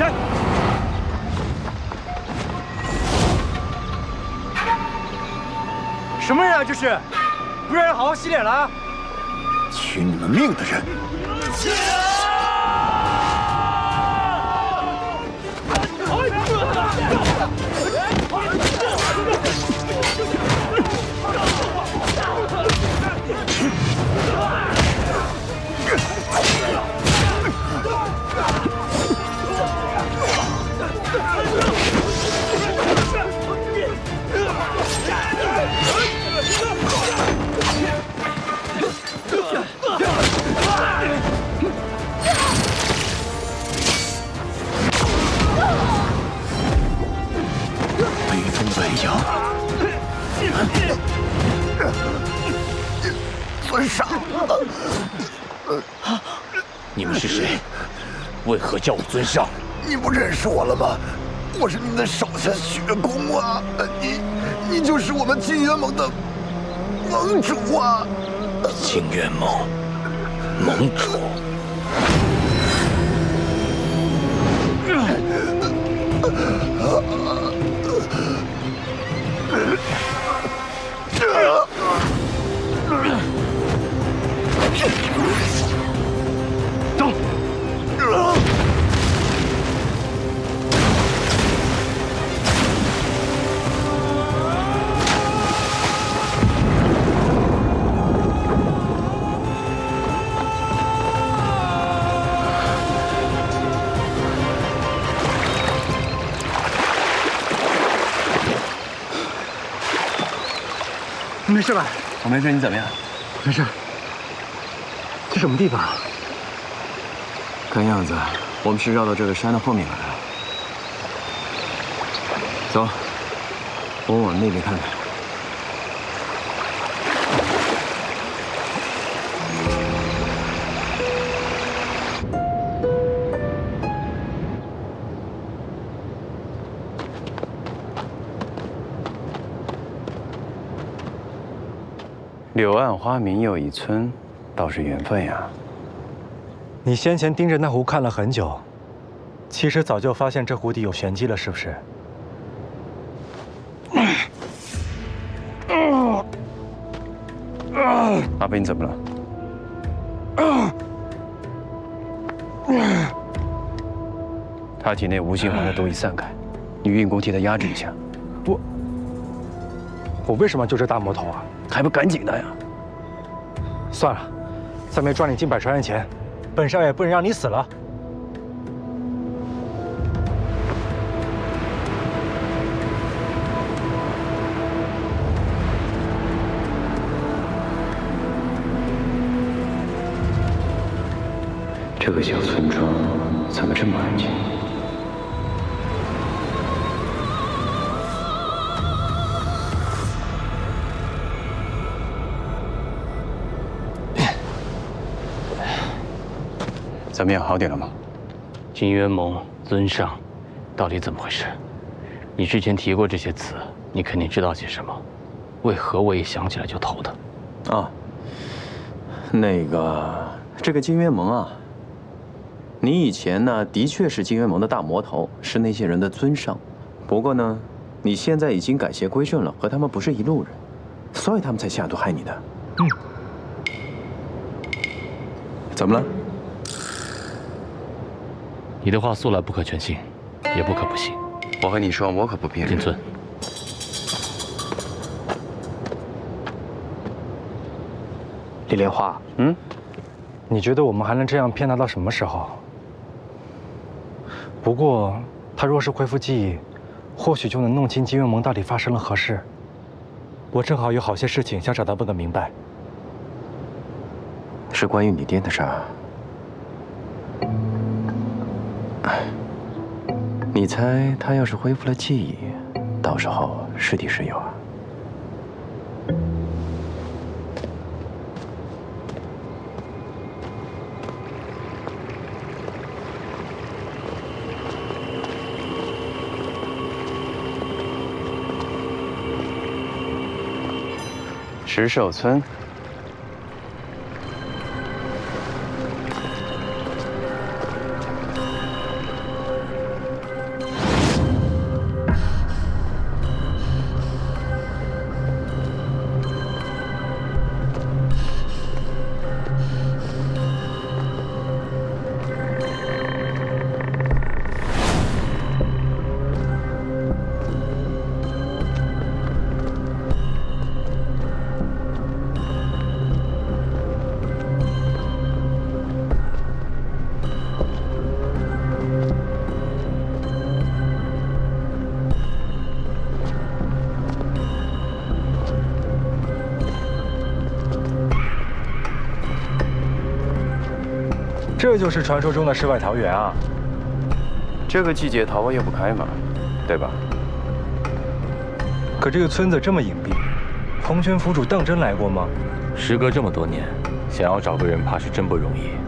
山。什么人啊？这是，不让人好好洗脸了啊？取你们命的人！你们是谁？为何叫我尊上？你不认识我了吗？我是你们的手下血公啊！你，你就是我们金元盟的盟主啊！金元盟盟主。走。你没事吧？我没事，你怎么样？没事。这什么地方啊？看样子我们是绕到这个山的后面来了。走，我们往那边看看。柳暗花明又一村，倒是缘分呀。你先前盯着那壶看了很久，其实早就发现这壶底有玄机了，是不是？阿飞，你怎么了？他体内无形环的毒已散开，你运功替他压制一下。我，我为什么就这大魔头啊？还不赶紧的呀！算了，在没抓你进百川院前，本少爷不能让你死了。这个小村庄怎么这么安静？怎么样，好点了吗？金渊盟尊上，到底怎么回事？你之前提过这些词，你肯定知道些什么。为何我一想起来就头疼？啊，那个，这个金渊盟啊，你以前呢的确是金渊盟的大魔头，是那些人的尊上。不过呢，你现在已经改邪归正了，和他们不是一路人，所以他们才下毒害你的。嗯，怎么了？你的话素来不可全信，也不可不信。我和你说，我可不骗人。金尊，李莲花，嗯，你觉得我们还能这样骗他到什么时候？不过，他若是恢复记忆，或许就能弄清金月盟到底发生了何事。我正好有好些事情想找他问个明白。是关于你爹的事儿。你猜他要是恢复了记忆，到时候是敌是友啊？石兽村。这就是传说中的世外桃源啊！这个季节桃花又不开嘛，对吧？可这个村子这么隐蔽，红泉府主当真来过吗？时隔这么多年，想要找个人，怕是真不容易。